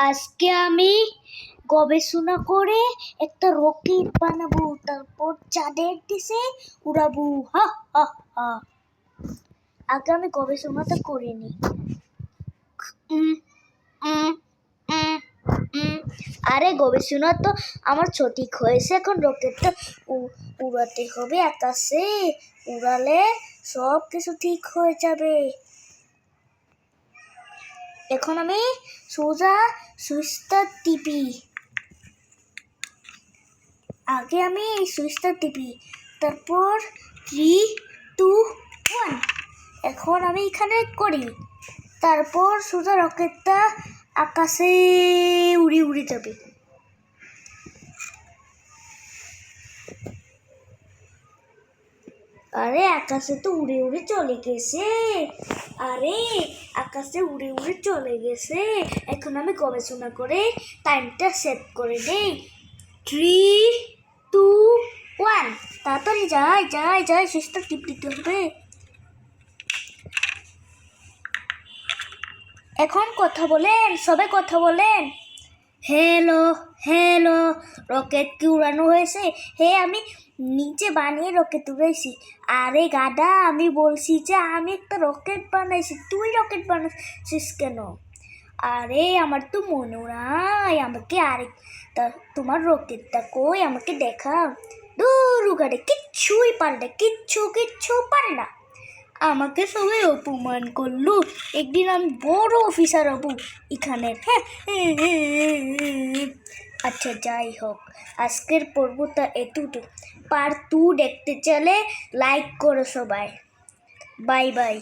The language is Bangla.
আজকে আমি গবেষণা করে একটা রকেট বানাবো, তারপর চাঁদের দেশে উড়াবো। হা হা হা। আগে আমি গবেষণাটা করে নিই। আরে, গবেষণা তো আমার সঠিক হয়েছে। এখন রকেটটা উড়াতে হবে। আকাশে উড়ালে সব কিছু ঠিক হয়ে যাবে। এখন আমি সোজা সুইচটা টিপি। আগে আমি এই সুইচটা টিপি। তারপর থ্রি টু ওয়ান এখন আমি এখানে করি। তারপর সোজা রকেটটা আকাশে উড়ি উড়ি যাবে। আরে আকাশে তো উড়ে উড়ে চলে গেছে। আরে আকাশে উড়ে উড়ে চলে গেছে। এখন আমি গবেষণা করে টাইমটা সেট করে দেই। থ্রি টু ওয়ান তাড়াতাড়ি যাই যাই যাই, শেষটা টিপ দিতে হবে। এখন কথা বলেন, সবাই কথা বলেন। হ্যালো হ্যালো রকেট কি উড়ানো হয়েছে? হে, আমি নিচে বানিয়ে রকেট উড়াইছি। আরে গাদা, আমি বলছি যে আমি একটা রকেট বানাইছি। তুই রকেট বানাইছিস কেন? আরে, আমার তো মনে নাই। আমাকে আরেক তোমার রকেটটা কই? আমাকে দেখা। দূর গাড়ি কিচ্ছুই পারে না, কিচ্ছু কিচ্ছু পারে না। আমাকে সবাই অপমান করল। একদিন আমি বড় অফিসার হব। এখানের হ্যাঁ আচ্ছা যাই হোক। আজকের পর্বটা এতটুকু। পার টু দেখতে চলে লাইক করো সবাই। Bye bye